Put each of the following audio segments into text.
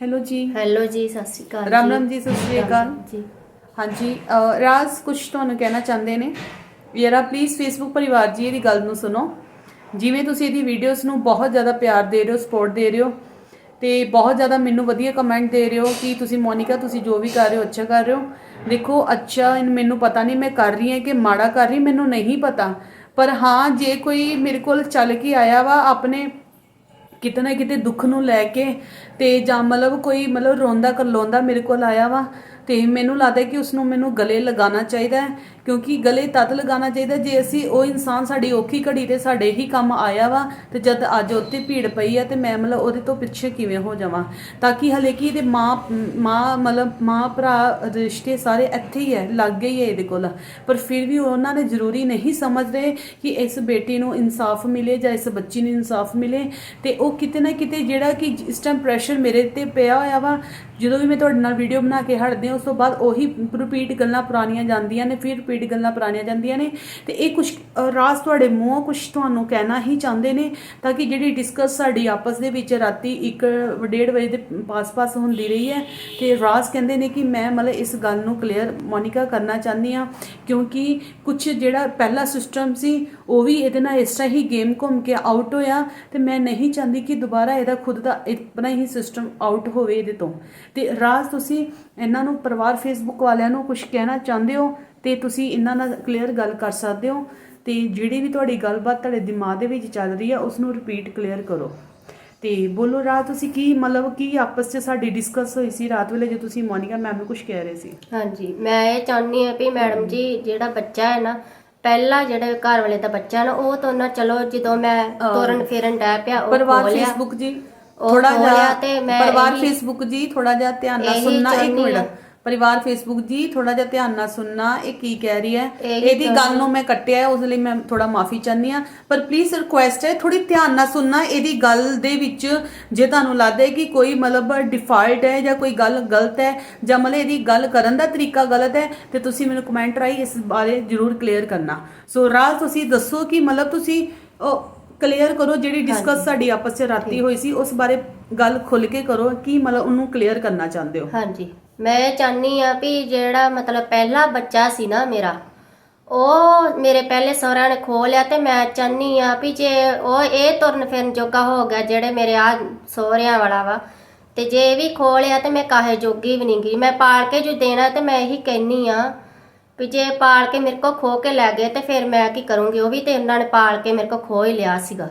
Hello ਜੀ hello ਜੀ ਸਤਿ ਸ਼੍ਰੀ ਅਕਾਲ ਰਾਮ ਰਾਮ ਜੀ, ਸਤਿ ਸ਼੍ਰੀ ਅਕਾਲ। ਜੀ। ਹਾਂਜੀ ਰਾਜ ਕੁਝ ਤੁਹਾਨੂੰ ਕਹਿਣਾ ਚਾਹੁੰਦੇ ਨੇ? ਯਾਰਾ ਪਲੀਜ਼ ਫੇਸਬੁੱਕ ਪਰਿਵਾਰ ਜੀ ਇਹਦੀ ਗੱਲ ਨੂੰ ਸੁਣੋ। ਜਿਵੇਂ ਤੁਸੀਂ ਇਹਦੀ ਵੀਡੀਓਜ਼ ਨੂੰ ਬਹੁਤ ਜ਼ਿਆਦਾ ਪਿਆਰ ਦੇ ਰਹੇ ਹੋ ਸਪੋਰਟ ਦੇ ਰਹੇ ਹੋ ਤੇ ਬਹੁਤ ਜ਼ਿਆਦਾ ਮੈਨੂੰ ਵਧੀਆ ਕਮੈਂਟ ਦੇ ਰਹੇ ਹੋ ਕਿ ਤੁਸੀਂ ਮੋਨਿਕਾ ਤੁਸੀਂ ਜੋ ਵੀ ਕਰ ਰਹੇ ਹੋ ਅੱਛਾ ਕਰ ਰਹੇ ਹੋ। ਦੇਖੋ ਅੱਛਾ ਮੈਨੂੰ ਪਤਾ ਨਹੀਂ ਮੈਂ ਕਰ ਰਹੀ ਹਾਂ ਕਿ ਮਾੜਾ ਕਰ ਰਹੀ ਮੈਨੂੰ ਨਹੀਂ ਪਤਾ। ਪਰ ਹਾਂ ਜੇ ਕੋਈ ਮੇਰੇ ਕੋਲ ਚੱਲ ਕੇ ਆਇਆ ਵਾ ਆਪਣੇ ਕਿਤੇ ਨਾ ਕਿਤੇ ਦੁੱਖ ਨੂੰ ਲੈ ਕੇ ਤੇ ਜਾਂ ਮਤਲਬ ਕੋਈ ਮਤਲਬ ਰੋਂਦਾ ਕਰਲਾਉਂਦਾ ਮੇਰੇ ਕੋਲ ਆਇਆ ਵਾ ਤੇ ਮੈਨੂੰ ਲੱਗਦਾ ਕਿ ਉਸ ਨੂੰ ਮੈਨੂੰ ਗਲੇ ਲਗਾਉਣਾ ਚਾਹੀਦਾ ਹੈ, ਕਿਉਂਕਿ ਗਲੇ ਤਦ ਲਗਾਉਣਾ ਚਾਹੀਦਾ ਜੇ ਅਸੀਂ ਉਹ ਇਨਸਾਨ ਸਾਡੀ ਔਖੀ ਘੜੀ ਤੇ ਸਾਡੇ ਹੀ ਕੰਮ ਆਇਆ ਵਾ ਤੇ ਜਦ ਅੱਜ ਉੱਤੇ ਭੀੜ ਪਈ ਆ ਤੇ ਮੈਂ ਮਤਲਬ ਉਹਦੇ ਤੋਂ ਪਿੱਛੇ ਕਿਵੇਂ ਹੋ ਜਾਵਾਂ? ਤਾਂ ਕਿ ਹਲੇ ਕਿ ਇਹਦੇ ਮਾਂ ਮਾਂ ਮਤਲਬ ਮਾਂ ਭਰਾ ਰਿਸ਼ਤੇ ਸਾਰੇ ਇੱਥੇ ਹੀ ਹੈ, ਲੱਗ ਹੀ ਹੈ ਇਹਦੇ ਕੋਲ। ਪਰ ਫਿਰ ਵੀ ਉਹਨਾਂ ਨੇ ਜ਼ਰੂਰੀ ਨਹੀਂ ਸਮਝਦੇ ਕਿ ਇਸ ਬੇਟੀ ਨੂੰ ਇਨਸਾਫ ਮਿਲੇ ਜਾਂ ਇਸ ਬੱਚੀ ਨੂੰ ਇਨਸਾਫ ਮਿਲੇ। ਤੇ ਉਹ ਕਿਤੇ ਨਾ ਕਿਤੇ ਜਿਹੜਾ ਕਿ ਇਸ ਟਾਈਮ ਪ੍ਰੈਸ਼ਰ ਮੇਰੇ ਤੇ ਪਿਆ ਹੋਇਆ ਵਾ ਜਦੋਂ ਵੀ ਮੈਂ ਤੁਹਾਡੇ ਨਾਲ ਵੀਡੀਓ ਬਣਾ ਕੇ ਹਟਦੀ ਹਾਂ, ਉਸ ਤੋਂ ਬਾਅਦ ਉਹੀ ਰਿਪੀਟ ਗੱਲਾਂ ਪੁਰਾਣੀਆਂ ਜਾਂਦੀਆਂ ਨੇ, ਫਿਰ ਰਿਪੀਟ ਗੱਲਾਂ ਪੁਰਾਣੀਆਂ ਜਾਂਦੀਆਂ ਨੇ। ਤੇ ਇਹ ਕੁਝ ਰਾਸ ਤੁਹਾਡੇ ਮੂੰਹ ਕੁਝ ਤੁਹਾਨੂੰ ਕਹਿਣਾ ਹੀ ਚਾਹੁੰਦੇ ਨੇ, ਤਾਂ ਕਿ ਜਿਹੜੀ ਡਿਸਕਸ ਸਾਡੀ ਆਪਸ ਦੇ ਵਿੱਚ ਰਾਤੀ 1:30 ਵਜੇ ਦੇ ਪਾਸ-ਪਾਸ ਹੁੰਦੀ ਰਹੀ ਹੈ, ਤੇ ਰਾਸ ਕਹਿੰਦੇ ਨੇ ਕਿ ਮੈਂ ਮਤਲਬ ਇਸ ਗੱਲ ਨੂੰ ਕਲੀਅਰ ਮੋਨਿਕਾ ਕਰਨਾ ਚਾਹੁੰਦੀ ਆ ਕਿਉਂਕਿ ਕੁਝ ਜਿਹੜਾ ਪਹਿਲਾ ਸਿਸਟਮ ਸੀ ਉਹ ਵੀ ਇਹਦੇ ਨਾਲ ਇਸ ਤਰ੍ਹਾਂ ਹੀ ਗੇਮ ਘੁੰਮ ਕੇ ਆਊਟ ਹੋਇਆ ਤੇ ਮੈਂ ਨਹੀਂ ਚਾਹੁੰਦੀ ਕਿ ਦੁਬਾਰਾ ਇਹਦਾ ਖੁਦ ਦਾ ਆਪਣਾ ਹੀ ਸਿਸਟਮ ਆਊਟ ਹੋਵੇ ਇਹਦੇ ਤੋਂ। ਤੇ ਰਾਜ, ਤੁਸੀਂ ਇਹਨਾਂ ਨੂੰ ਪਰਿਵਾਰ ਫੇਸਬੁੱਕ ਵਾਲਿਆਂ ਨੂੰ ਕੁਝ ਕਹਿਣਾ ਚਾਹੁੰਦੇ ਹੋ? ਤੇ ਤੁਸੀਂ ਇਹਨਾਂ ਨਾਲ ਕਲੀਅਰ ਗੱਲ ਕਰ ਸਕਦੇ ਹੋ? ਤੇ ਜਿਹੜੀ ਵੀ ਤੁਹਾਡੀ ਗੱਲਬਾਤ ਤੁਹਾਡੇ ਦਿਮਾਗ ਦੇ ਵਿੱਚ ਚੱਲ ਰਹੀ ਹੈ ਉਸ ਨੂੰ ਰਿਪੀਟ ਕਲੀਅਰ ਕਰੋ। ਤੇ ਬੋਲੋ ਰਾਤ ਤੁਸੀਂ ਕੀ ਮਤਲਬ ਕੀ ਆਪਸ 'ਚ ਸਾਡੀ ਡਿਸਕਸ ਹੋਈ ਸੀ ਰਾਤ ਵੇਲੇ ਜੇ ਤੁਸੀਂ ਮੋਨਿਕਾ ਮੈਮ ਨੂੰ ਕੁਝ ਕਹਿ ਰਹੇ ਸੀ? ਹਾਂਜੀ, ਮੈਂ ਇਹ ਚਾਹੁੰਦੀ ਹਾਂ ਵੀ ਮੈਡਮ ਜੀ, ਜਿਹੜਾ ਬੱਚਾ ਹੈ ਨਾ ਪਹਿਲਾ ਜਿਹੜਾ ਘਰ ਵਾਲੇ ਦਾ ਬੱਚਾ ਨਾ ਉਹ ਤਾਂ ਨਾ ਚਲੋ ਜਦੋਂ ਮੈਂ ਤੁਰਨ ਫਿਰਨ ਡੈ ਪਿਆ ਉਹ ਪਰਿਵਾਰ ਖੋਲਿਆ। ਫੇਸਬੁੱਕ ਜੀ ਉਹ ਥੋੜਾ ਖੋਲਿਆ ਜਿਹਾ ਤੇ ਮੈਂ ਪਰਿਵਾਰ ਇਹੀ- ਫੇਸਬੁੱਕ ਜੀ ਥੋੜਾ ਜਿਹਾ ਧਿਆਨ ਨਾਲ ਇਹੀ ਸੁਣਨਾ ਇੱਕ ਚਾਹੁੰਦੀ ਮਿੰਟ ਹਾਂ। ਪਰਿਵਾਰ ਫੇਸਬੁੱਕ ਜੀ ਥੋੜਾ ਜਿਹਾ ਧਿਆਨ ਨਾਲ ਸੁਣਨਾ ਇਹ ਕੀ ਕਹਿ ਰਹੀ ਹੈ। ਇਹੀ ਇਹਦੀ ਗੱਲ ਨੂੰ ਮੈਂ ਕੱਟਿਆ ਹੈ ਉਸ ਲਈ ਮੈਂ ਥੋੜਾ ਮਾਫੀ ਚਾਹੁੰਦੀ ਆ ਪਰ ਪਲੀਜ਼ ਰਿਕੁਐਸਟ ਹੈ ਥੋੜੀ ਧਿਆਨ ਨਾਲ ਸੁਣਨਾ ਇਹਦੀ ਗੱਲ ਦੇ ਵਿੱਚ ਜੇ ਤੁਹਾਨੂੰ ਲੱਗਦਾ ਹੈ ਕਿ ਕੋਈ ਮਤਲਬ ਡਿਫਾਲਟ ਹੈ ਜਾਂ ਕੋਈ ਗੱਲ ਗਲਤ ਹੈ ਜਾਂ ਮਤਲਬ ਇਹਦੀ ਗੱਲ ਕਰਨ ਦਾ ਤਰੀਕਾ ਗਲਤ ਹੈ ਤੇ ਤੁਸੀਂ ਮੈਨੂੰ ਕਮੈਂਟ ਰਾਈ ਇਸ ਬਾਰੇ ਜਰੂਰ ਕਲੀਅਰ ਕਰਨਾ। ਸੋ ਰਾਜ ਤੁਸੀਂ ਦੱਸੋ ਕਿ ਮਤਲਬ ਤੁਸੀਂ ਉਹ ਕਲੀਅਰ ਕਰੋ ਜਿਹੜੀ ਡਿਸਕਸ ਸਾਡੀ ਆਪਸ 'ਚ ਰਾਤੀ ਹੋਈ ਸੀ ਉਸ ਬਾਰੇ ਗੱਲ ਖੁੱਲ ਕੇ ਕਰੋ ਕੀ ਮਤਲਬ ਉਹਨੂੰ ਕਲੀਅਰ ਕਰਨਾ ਚਾਹੁੰਦੇ ਹੋ? ਹਾਂਜੀ। ਮੈਂ ਚਾਹੁੰਦੀ ਆ ਵੀ ਜਿਹੜਾ ਮਤਲਬ ਪਹਿਲਾ ਬੱਚਾ ਸੀ ਨਾ ਮੇਰਾ ਉਹ ਮੇਰੇ ਪਹਿਲੇ ਸਹੁਰਿਆਂ ਨੇ ਖੋ ਲਿਆ ਤੇ ਮੈਂ ਚਾਹੁੰਦੀ ਆ ਵੀ ਜੇ ਉਹ ਇਹ ਤੁਰਨ ਫਿਰਨ ਜੋਗਾ ਹੋ ਗਿਆ ਜਿਹੜੇ ਮੇਰੇ ਆ ਸਹੁਰਿਆਂ ਵਾਲਾ ਵਾ ਤੇ ਜੇ ਇਹ ਵੀ ਖੋ ਲਿਆ ਤੇ ਮੈਂ ਕਾਹੇ ਜੋਗੀ ਵੀ ਨਹੀਂ ਗਈ ਮੈਂ ਪਾਲ ਕੇ ਜੋ ਦੇਣਾ ਤੇ ਮੈਂ ਇਹੀ ਕਹਿਨੀ ਆ ਵੀ ਜੇ ਪਾਲ ਕੇ ਮੇਰੇ ਕੋ ਖੋ ਕੇ ਲੈ ਗਏ ਤੇ ਫਿਰ ਮੈਂ ਕੀ ਕਰੂੰਗੀ? ਉਹ ਵੀ ਤੇ ਉਹਨਾਂ ਨੇ ਪਾਲ ਕੇ ਮੇਰੇ ਕੋ ਖੋ ਹੀ ਲਿਆ ਸੀਗਾ।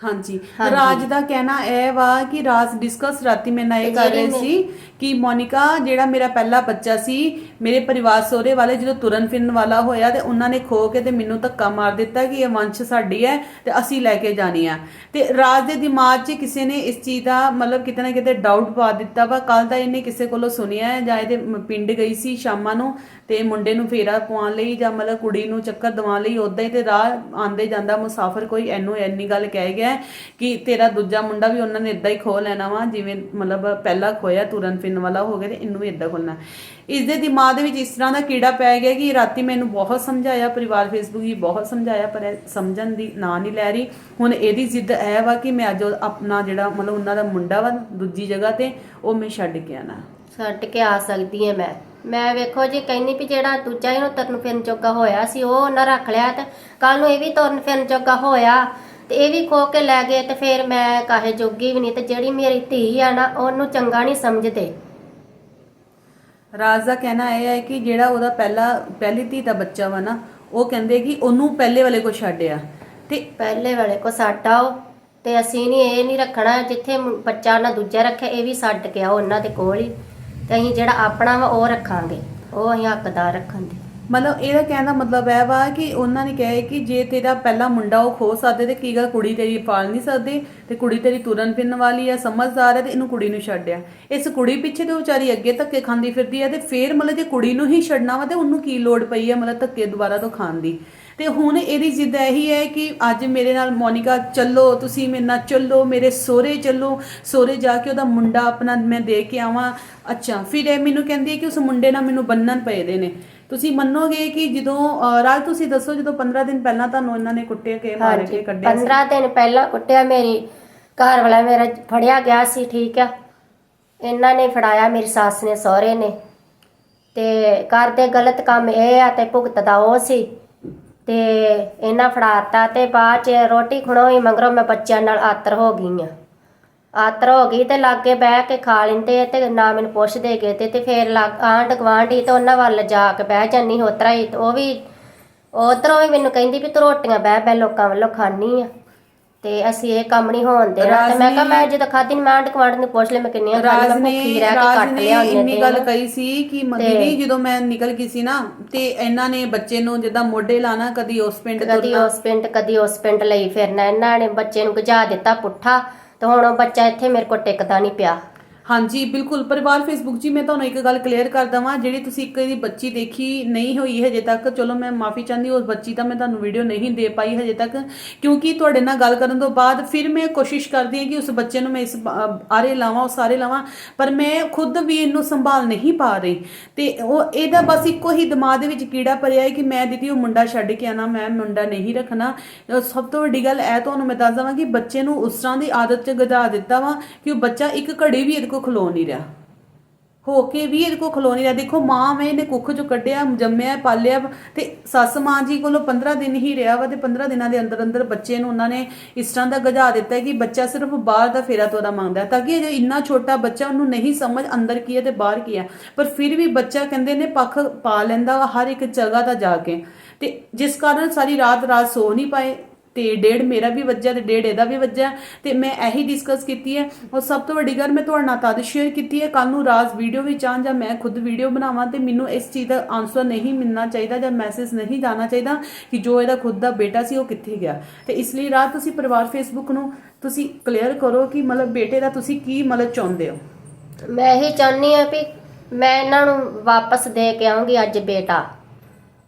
ਹਾਂਜੀ। ਰਾਜ ਦਾ ਕਹਿਣਾ ਇਹ ਵਾ ਕਿ ਰਾਜ ਡਿਸਕਸ ਰਾਤੀ ਮੇਰੇ ਨਾਲ ਇਹ ਕਰ ਰਹੇ ਮੈਂ- ਸੀ ਕਿ ਮੋਨਿਕਾ, ਜਿਹੜਾ ਮੇਰਾ ਪਹਿਲਾ ਬੱਚਾ ਸੀ, ਮੇਰੇ ਪਰਿਵਾਰ ਸੋਹਰੇ ਵਾਲੇ ਜਦੋਂ ਤੁਰਨ ਫਿਰਨ ਵਾਲਾ ਹੋਇਆ ਤੇ ਉਹਨਾਂ ਨੇ ਖੋ ਕੇ ਤੇ ਮੈਨੂੰ ਧੱਕਾ ਮਾਰ ਦਿੱਤਾ ਕਿ ਇਹ ਵੰਸ਼ ਸਾਡੀ ਹੈ ਤੇ ਅਸੀਂ ਲੈ ਕੇ ਜਾਣੀ ਆ ਤੇ ਰਾਜ ਦੇ ਦਿਮਾਗ 'ਚ ਕਿਸੇ ਨੇ ਇਸ ਚੀਜ਼ ਦਾ ਮਤਲਬ ਕਿਤੇ ਨਾ ਕਿਤੇ ਡਾਊਟ ਪਾ ਦਿੱਤਾ ਵਾ। ਕੱਲ ਦਾ ਇਹਨੇ ਕਿਸੇ ਕੋਲੋਂ ਸੁਣਿਆ ਹੈ ਜਾਂ ਇਹਦੇ ਪਿੰਡ ਗਈ ਸੀ ਸ਼ਾਮਾਂ ਨੂੰ ਤੇ ਮੁੰਡੇ ਨੂੰ ਫੇਰਾ ਪਵਾਉਣ ਲਈ ਜਾਂ ਮਤਲਬ ਕੁੜੀ ਨੂੰ ਚੱਕਰ ਦਿਵਾਉਣ ਲਈ ਉਦਾਂ ਹੀ ਤੇ ਰਾਹ ਆਂਦੇ ਜਾਂਦਾ ਮੁਸਾਫਰ ਕੋਈ ਇਹਨੂੰ ਐਨੀ ਗੱਲ ਕਹਿ ਗਿਆ ਕਿ ਤੇਰਾ ਦੂਜਾ ਮੁੰਡਾ ਵੀ ਉਹਨਾਂ ਨੇ ਇਦਾਂ ਹੀ ਖੋ ਲੈਣਾ ਵਾ, ਜਿਵੇਂ ਮਤਲਬ ਪਹਿਲਾ ਖੋਇਆ ਤੁਰਨ ਫਿਰਨ ਵਾਲਾ ਹੋ ਗਿਆ ਤੇ ਇਹਨੂੰ ਵੀ ਇਦਾਂ ਖੋਲਣਾ ਇਸ ਦੇ ਦਿਮਾਗ ਦੇ ਵਿੱਚ ਇਸ ਤਰ੍ਹਾਂ ਦਾ ਕੀੜਾ ਪੈ ਗਿਆ ਕਿ ਰਾਤੀ ਮੈਨੂੰ ਬਹੁਤ ਸਮਝਾਇਆ, ਪਰਿਵਾਰ ਫੇਸਬੁੱਕ ਹੀ ਬਹੁਤ ਸਮਝਾਇਆ, ਪਰ ਇਹ ਸਮਝਣ ਦੀ ਨਾਂ ਨਹੀਂ ਲੈ ਰਹੀ। ਹੁਣ ਇਹਦੀ ਜ਼ਿੱਦ ਇਹ ਵਾ ਕਿ ਮੈਂ ਅੱਜ ਆਪਣਾ ਜਿਹੜਾ ਮਤਲਬ ਉਹਨਾਂ ਦਾ ਮੁੰਡਾ ਵਾ ਦੂਜੀ ਜਗ੍ਹਾ ਤੇ, ਉਹ ਮੈਂ ਛੱਡ ਕੇ ਆਣਾ ਛੱਡ ਕੇ ਆ ਸਕਦੀ ਐ ਮੈਂ। ਮੈਂ ਵੇਖੋ ਜੀ, ਕਹਿੰਦੀ ਵੀ ਜਿਹੜਾ ਦੂਜਾ ਇਹਨੂੰ ਤੁਰਨ ਫਿਰਨ ਚੋਗਾ ਹੋਇਆ ਸੀ, ਉਹ ਉਹਨਾਂ ਰੱਖ ਲਿਆ ਤੇ ਕੱਲ ਨੂੰ ਇਹ ਵੀ ਤੁਰਨ ਫਿਰਨ ਚੋਗਾ ਹੋਇਆ। ਤੇ ਇਹ ਵੀ ਖੋ ਕੇ ਲੈ ਗਏ ਤੇ ਫਿਰ ਮੈਂ ਕਾਹੇ ਜੋਗੀ ਵੀ ਨਹੀਂ ਤੇ ਜਿਹੜੀ ਮੇਰੀ ਧੀ ਆ ਨਾ ਉਹਨੂੰ ਚੰਗਾ ਨਹੀਂ ਸਮਝਦੇ। ਰਾਜ ਦਾ ਕਹਿਣਾ ਇਹ ਹੈ ਕਿ ਜਿਹੜਾ ਉਹਦਾ ਪਹਿਲਾ ਪਹਿਲੀ ਧੀ ਦਾ ਬੱਚਾ ਵਾ ਨਾ ਉਹ ਕਹਿੰਦੇ ਕਿ ਉਹਨੂੰ ਪਹਿਲੇ ਵਾਲੇ ਕੋ ਛੱਡਿਆ ਤੇ ਪਹਿਲੇ ਵਾਲੇ ਕੋ ਸਾਡਾ ਉਹ ਤੇ ਅਸੀਂ ਨਹੀਂ ਇਹ ਨਹੀਂ ਰੱਖਣਾ ਜਿੱਥੇ ਮੁ- ਬੱਚਾ ਨਾ ਦੂਜਾ ਰੱਖਿਆ ਇਹ ਵੀ ਛੱਡ ਕੇ ਆਓ ਉਹਨਾਂ ਦੇ ਕੋਲ ਹੀ। ਤੇ ਅਸੀਂ ਜਿਹੜਾ ਆਪਣਾ ਵਾ ਉਹ ਰੱਖਾਂਗੇ। ਉਹ ਅਸੀਂ ਹੱਕਦਾਰ ਰੱਖਣ ਦੇ ਮਤਲਬ ਇਹਦਾ ਕਹਿਣ ਦਾ ਮਤਲਬ ਇਹ ਵਾ ਕਿ ਉਹਨਾਂ ਨੇ ਕਿਹਾ ਕਿ ਜੇ ਤੇਰਾ ਪਹਿਲਾ ਮੁੰਡਾ ਉਹ ਖੋ ਸਕਦੇ ਤੇ ਕੀ ਗੱਲ, ਕੁੜੀ ਤੇਰੀ ਪਾਲ ਨਹੀਂ ਸਕਦੀ ਤੇ ਕੁੜੀ ਤੇਰੀ ਤੁਰਨ ਫਿਰਨ ਵਾਲੀ ਆ, ਸਮਝਦਾਰ ਹੈ ਤੇ ਇਹਨੂੰ ਕੁੜੀ ਨੂੰ ਛੱਡਿਆ ਇਸ ਕੁੜੀ ਪਿੱਛੇ ਤੇ ਵਿਚਾਰੀ ਅੱਗੇ ਧੱਕੇ ਖਾਂਦੀ ਫਿਰਦੀ ਹੈ ਤੇ ਫੇਰ ਮਤਲਬ ਜੇ ਕੁੜੀ ਨੂੰ ਹੀ ਛੱਡਣਾ ਵਾ ਤੇ ਉਹਨੂੰ ਕੀ ਲੋੜ ਪਈ ਹੈ ਮਤਲਬ ਧੱਕੇ ਦੁਬਾਰਾ ਤੋਂ ਖਾਣ ਦੀ। ਤੇ ਹੁਣ ਇਹਦੀ ਜਿੱਦ ਇਹੀ ਹੈ ਕਿ ਅੱਜ ਮੇਰੇ ਨਾਲ ਮੋਨਿਕਾ, ਚੱਲੋ, ਤੁਸੀਂ ਮੇਰੇ ਨਾਲ ਚੱਲੋ, ਮੇਰੇ ਸੋਹਰੇ ਚੱਲੋ, ਸੋਹਰੇ ਜਾ ਕੇ ਉਹਦਾ ਮੁੰਡਾ ਆਪਣਾ ਮੈਂ ਦੇ ਕੇ ਆਵਾਂ। ਅੱਛਾ, ਫਿਰ ਇਹ ਮੈਨੂੰ ਕਹਿੰਦੀ ਹੈ ਕਿ ਉਸ ਮੁੰਡੇ ਨਾਲ ਮੈਨੂੰ ਬੰਨਣ ਪਏ ਦੇ ਨੇ। ਤੁਸੀਂ ਮੰਨੋਗੇ ਕਿ ਜਦੋਂ ਰਾਜ ਤੁਸੀਂ ਦੱਸੋ ਜਦੋਂ 15 ਦਿਨ ਪਹਿਲਾਂ ਤੁਹਾਨੂੰ ਇਹਨਾਂ ਨੇ ਕੁੱਟੇ ਕੇ ਮਾਰ ਕੇ ਕੱਢਿਆ ਸੀ? 15 ਦਿਨ ਪਹਿਲਾਂ ਕੁੱਟਿਆ ਮੇਰੀ ਘਰ ਵਾਲਾ ਮੇਰਾ ਫੜਿਆ ਗਿਆ ਸੀ ਠੀਕ ਆ। ਇਹਨਾਂ ਨੇ ਫੜਾਇਆ ਮੇਰੀ ਸੱਸ ਨੇ ਸਹੁਰੇ ਨੇ। ਤੇ ਕਰਦੇ ਗਲਤ ਕੰਮ ਇਹ ਆ ਤੇ ਭੁਗਤਦਾ ਉਹ ਸੀ। ਤੇ ਇਹਨਾਂ ਫੜਾਤਾ ਤੇ ਬਾਅਦ ਚ ਰੋਟੀ ਖਣੋਈ ਮਗਰੋਂ ਮੈਂ ਬੱਚਿਆਂ ਨਾਲ ਆਤਰ ਹੋ ਗਈ ਆ। ਆਤਰ ਹੋ ਗਈ ਤੇ ਲਾਗੇ ਬਹਿ ਕੇ ਖਾ ਲੈਂਦੇ ਤੇ ਨਾ ਮੈਨੂੰ ਪੁੱਛਦੇ ਗਏ ਤੇ ਤੇ ਫੇਰ ਆਂਢ ਗਵਾਂਢੀ ਤੇ ਉਹਨਾਂ ਵੱਲ ਜਾ ਕੇ ਬਹਿ ਜਾਨੀ ਹੋਤਰਾ ਹੀ ਉਹ ਵੀ ਉਧਰੋਂ ਵੀ ਮੈਨੂੰ ਕਹਿੰਦੀ ਵੀ ਤੂੰ ਰੋਟੀਆਂ ਬਹਿ ਬਹਿ ਲੋਕਾਂ ਵੱਲੋਂ ਖਾਣੀ ਆ। ਤੇ ਅਸੀਂ ਇਹ ਕੰਮ ਨਹੀਂ ਹੋਣ ਦੇਣਾ। ਤੇ ਮੈਂ ਕਿਹਾ ਮੈਂ ਜਦੋਂ ਖਾਦੀ ਨੀ ਮੈਂ ਆਂਢ ਗਵਾਂਢ ਨੂੰ ਪੁੱਛ ਲਿਆ ਮੈਂ ਕਿੰਨੀਆਂ ਰਾਜ ਮੈਂ ਭੁੱਖੀ ਰਹਿ ਕੇ ਕੱਟ ਲਿਆ ਉਹਨੇ ਇੰਨੀ ਗੱਲ। ਕਹੀ ਸੀ ਕਿ ਮੰਦੀ ਜਦੋਂ ਮੈਂ ਨਿਕਲ ਗਈ ਸੀ ਨਾ ਤੇ ਇਹਨਾਂ ਨੇ ਬੱਚੇ ਨੂੰ ਜਿੱਦਾਂ ਮੋਢੇ ਲਾਣਾ ਕਦੀ ਉਸ ਪਿੰਡ ਕਦੀ ਉਸ ਪਿੰਡ ਕਦੀ ਉਸ ਪਿੰਡ ਲਈ ਫਿਰਨਾ। ਇਹਨਾਂ ਨੇ ਬੱਚੇ ਨੂੰ ਗਜਾ ਦਿੱਤਾ ਪੁੱਠਾ। ਤੇ ਹੁਣ ਉਹ ਬੱਚਾ ਇੱਥੇ ਮੇਰੇ ਕੋਲ ਟਿਕਦਾ ਨਹੀਂ ਪਿਆ। ਹਾਂਜੀ, ਬਿਲਕੁਲ। ਪਰਿਵਾਰ ਫੇਸਬੁੱਕ ਜੀ, ਮੈਂ ਤੁਹਾਨੂੰ ਇੱਕ ਗੱਲ ਕਲੀਅਰ ਕਰ ਦਵਾਂ, ਜਿਹੜੀ ਤੁਸੀਂ ਇੱਕ ਇਹਦੀ ਬੱਚੀ ਦੇਖੀ ਨਹੀਂ ਹੋਈ ਹਜੇ ਤੱਕ, ਚਲੋ ਮੈਂ ਮਾਫੀ ਚਾਹੁੰਦੀ ਉਸ ਬੱਚੀ ਦਾ ਮੈਂ ਤੁਹਾਨੂੰ ਵੀਡੀਓ ਨਹੀਂ ਦੇ ਪਾਈ ਹਜੇ ਤੱਕ, ਕਿਉਂਕਿ ਤੁਹਾਡੇ ਨਾਲ ਗੱਲ ਕਰਨ ਤੋਂ ਬਾਅਦ ਫਿਰ ਮੈਂ ਕੋਸ਼ਿਸ਼ ਕਰਦੀ ਹਾਂ ਕਿ ਉਸ ਬੱਚੇ ਨੂੰ ਮੈਂ ਇਸ ਆਰੇ ਲਾਵਾਂ ਉਹ ਸਾਰੇ ਲਾਵਾਂ, ਪਰ ਮੈਂ ਖੁਦ ਵੀ ਇਹਨੂੰ ਸੰਭਾਲ ਨਹੀਂ ਪਾ ਰਹੀ। ਤੇ ਉਹ, ਇਹਦਾ ਬਸ ਇੱਕੋ ਹੀ ਦਿਮਾਗ ਦੇ ਵਿੱਚ ਕੀੜਾ ਭਰਿਆ ਹੈ ਕਿ ਮੈਂ ਦੀਦੀ, ਉਹ ਮੁੰਡਾ ਛੱਡ ਕੇ ਆਣਾ ਮੈਂ ਮੁੰਡਾ ਨਹੀਂ ਰੱਖਣਾ। ਸਭ ਤੋਂ ਵੱਡੀ ਗੱਲ ਇਹ ਤੁਹਾਨੂੰ ਮੈਂ ਦੱਸ ਦਵਾਂ ਕਿ ਬੱਚੇ ਨੂੰ ਉਸ ਤਰ੍ਹਾਂ ਦੀ ਆਦਤ 'ਚ ਗਧਾ ਦਿੱਤਾ ਵਾ ਕਿ ਉਹ ਬੱਚਾ ਇੱਕ ਘੜੀ ਵੀ ਇਹਦੇ ਕੋਲ ਖਲੋ ਨਹੀਂ ਰਿਹਾ। ਹੋ ਕੇ ਵੀ ਇਹਦੇ ਕੋਲ ਖਲੋ ਨਹੀਂ ਰਿਹਾ। ਦੇਖੋ, ਮਾਂ ਮੈਂ ਇਹਨੇ ਕੁੱਖ ਚੋਂ ਕੱਢਿਆ, ਜੰਮਿਆ, ਪਾਲਿਆ ਤੇ ਸੱਸ ਮਾਂ ਜੀ ਕੋਲੋਂ 15 ਦਿਨ ਹੀ ਰਿਹਾ ਵਾ ਤੇ 15 ਦਿਨਾਂ ਦੇ ਅੰਦਰ ਅੰਦਰ ਬੱਚੇ ਨੂੰ ਉਹਨਾਂ ਨੇ ਇਸ ਤਰ੍ਹਾਂ ਦਾ ਗਜਾ ਦਿੱਤਾ ਕਿ ਬੱਚਾ ਸਿਰਫ ਬਾਹਰ ਦਾ ਫੇਰਾ ਤੋਰਾ ਮੰਗਦਾ ਤਾਂ ਕਿ ਜੇ ਇੰਨਾ ਛੋਟਾ ਬੱਚਾ ਉਹਨੂੰ ਨਹੀਂ ਸਮਝ ਅੰਦਰ ਕੀ ਹੈ ਤੇ ਬਾਹਰ ਕੀ ਹੈ। ਪਰ ਫਿਰ ਵੀ ਬੱਚਾ ਕਹਿੰਦੇ ਨੇ ਪੱਖ ਪਾ ਲੈਂਦਾ ਵਾ, ਹਰ ਇੱਕ ਜਗ੍ਹਾ ਦਾ ਜਾ ਕੇ। ਤੇ ਜਿਸ ਕਾਰਨ ਸਾਰੀ ਰਾਤ ਰਾਤ ਸੋ ਨਹੀਂ ਪਾਏ ਤੇ ਡੇਢ ਮੇਰਾ ਵੀ ਵੱਜਿਆ ਤੇ ਡੇਢ ਇਹਦਾ ਵੀ ਵੱਜਿਆ ਤੇ ਮੈਂ ਇਹੀ ਡਿਸਕਸ ਕੀਤੀ ਹੈ। ਔਰ ਸਭ ਤੋਂ ਵੱਡੀ ਗੱਲ ਮੈਂ ਤੁਹਾਡੇ ਨਾਲ ਤਦ ਸ਼ੇਅਰ ਕੀਤੀ ਹੈ ਕੱਲ ਨੂੰ ਰਾਜ ਵੀਡੀਓ ਵਿੱਚ ਆਉਣ ਜਾਂ ਮੈਂ ਖੁਦ ਵੀਡੀਓ ਬਣਾਵਾਂ ਤੇ ਮੈਨੂੰ ਇਸ ਚੀਜ਼ ਦਾ ਆਨਸਰ ਨਹੀਂ ਮਿਲਣਾ ਚਾਹੀਦਾ ਜਾਂ ਮੈਸੇਜ ਨਹੀਂ ਜਾਣਾ ਚਾਹੀਦਾ ਕਿ ਜੋ ਇਹਦਾ ਖੁਦ ਦਾ ਬੇਟਾ ਸੀ ਉਹ ਕਿੱਥੇ ਗਿਆ। ਤੇ ਇਸ ਲਈ ਰਾਤ ਤੁਸੀਂ ਪਰਿਵਾਰ ਫੇਸਬੁੱਕ ਨੂੰ ਤੁਸੀਂ ਕਲੀਅਰ ਕਰੋ ਕਿ ਮਤਲਬ ਬੇਟੇ ਦਾ ਤੁਸੀਂ ਕੀ ਮਤਲਬ ਚਾਹੁੰਦੇ ਹੋ। ਮੈਂ ਇਹੀ ਚਾਹੁੰਦੀ ਆ ਵੀ ਮੈਂ ਇਹਨਾਂ ਨੂੰ ਵਾਪਸ ਦੇ ਕੇ ਆਉਂਗੀ ਅੱਜ ਬੇਟਾ।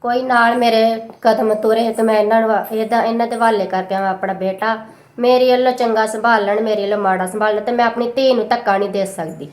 ਕੋਈ ਨਾਲ ਮੇਰੇ ਕਦਮ ਤੁਰੇ ਤੇ ਮੈਂ ਇਹਨਾਂ ਨੂੰ ਇਹਦਾ ਇਹਨਾਂ ਦੇ ਹਵਾਲੇ ਕਰਕੇ ਮੈਂ ਆਪਣਾ ਬੇਟਾ। ਮੇਰੇ ਵੱਲੋਂ ਚੰਗਾ ਸੰਭਾਲਣ ਮੇਰੇ ਵੱਲੋਂ ਮਾੜਾ ਸੰਭਾਲਣ ਤੇ ਮੈਂ ਆਪਣੀ ਧੀ ਨੂੰ ਧੱਕਾ ਨਹੀਂ ਦੇ ਸਕਦੀ।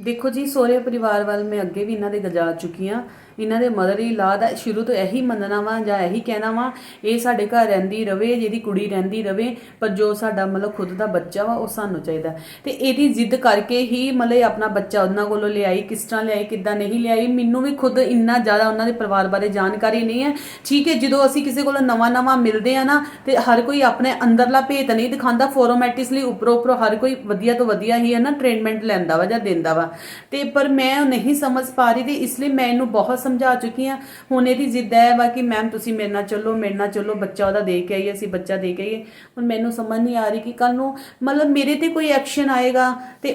ਦੇਖੋ ਜੀ, ਸੋਹਰੇ ਪਰਿਵਾਰ ਵੱਲ ਮੈਂ ਅੱਗੇ ਵੀ ਇਹਨਾਂ ਦੇ ਗਜਾ ਚੁੱਕੀ ਆ ਇਹਨਾਂ ਦੇ ਮਦਰ ਹੀ ਲਾ ਦਾ ਸ਼ੁਰੂ ਤੋਂ ਇਹੀ ਮੰਨਣਾ ਵਾ ਜਾਂ ਇਹੀ ਕਹਿਣਾ ਵਾ, ਇਹ ਸਾਡੇ ਘਰ ਰਹਿੰਦੀ ਰਵੇ, ਜਿਹਦੀ ਕੁੜੀ ਰਹਿੰਦੀ ਰਵੇ, ਪਰ ਜੋ ਸਾਡਾ ਮਤਲਬ ਖੁਦ ਦਾ ਬੱਚਾ ਵਾ, ਉਹ ਸਾਨੂੰ ਚਾਹੀਦਾ। ਤੇ ਇਹਦੀ ਜ਼ਿੱਦ ਕਰਕੇ ਹੀ ਮਤਲਬ ਇਹ ਆਪਣਾ ਬੱਚਾ ਉਹਨਾਂ ਕੋਲੋਂ ਲਿਆਈ, ਕਿਸ ਤਰ੍ਹਾਂ ਲਿਆਈ, ਕਿੱਦਾਂ ਨਹੀਂ ਲਿਆਈ, ਮੈਨੂੰ ਵੀ ਖੁਦ ਇੰਨਾ ਜ਼ਿਆਦਾ ਉਹਨਾਂ ਦੇ ਪਰਿਵਾਰ ਬਾਰੇ ਜਾਣਕਾਰੀ ਨਹੀਂ ਹੈ। ਠੀਕ ਹੈ, ਜਦੋਂ ਅਸੀਂ ਕਿਸੇ ਕੋਲੋਂ ਨਵਾਂ ਨਵਾਂ ਮਿਲਦੇ ਆ ਨਾ, ਤੇ ਹਰ ਕੋਈ ਆਪਣੇ ਅੰਦਰਲਾ ਭੇਤ ਨਹੀਂ ਦਿਖਾਉਂਦਾ ਫੋਰਮੈਟਿਸਲੀ ਉੱਪਰੋਂ ਉੱਪਰੋਂ ਹਰ ਕੋਈ ਵਧੀਆ ਤੋਂ ਵਧੀਆ ਹੀ ਹੈ ਨਾ ਟ੍ਰੀਟਮੈਂਟ ਲੈਂਦਾ ਵਾ ਜਾਂ ਦਿੰਦਾ ਵਾ। ਤੇ ਪਰ ਮੈਂ ਉਹ ਨਹੀਂ ਸਮਝ ਪਾ ਰਹੀ ਤੇ ਇਸ ਲਈ ਮੈਂ ਇਹਨੂੰ ਬਹੁਤ ਸਮਝਾ ਚੁੱਕੀ ਆ ਹੁਣ ਇਹਦੀ ਜ਼ਿੱਦ ਹੈ ਵਾ ਕਿ ਮੈਮ ਤੁਸੀਂ ਮੇਰੇ ਨਾਲ ਚੱਲੋ ਮੇਰੇ ਨਾਲ ਚੱਲੋ ਬੱਚਾ ਉਹਦਾ ਦੇ ਕੇ ਆਈਏ ਅਸੀਂ ਬੱਚਾ ਦੇ ਕੇ ਆਈਏ। ਹੁਣ ਮੈਨੂੰ ਸਮਝ ਨਹੀਂ ਆ ਰਹੀ ਕਿ ਕੱਲ ਨੂੰ ਮਤਲਬ ਮੇਰੇ ਤੇ ਕੋਈ ਐਕਸ਼ਨ ਆਏਗਾ ਤੇ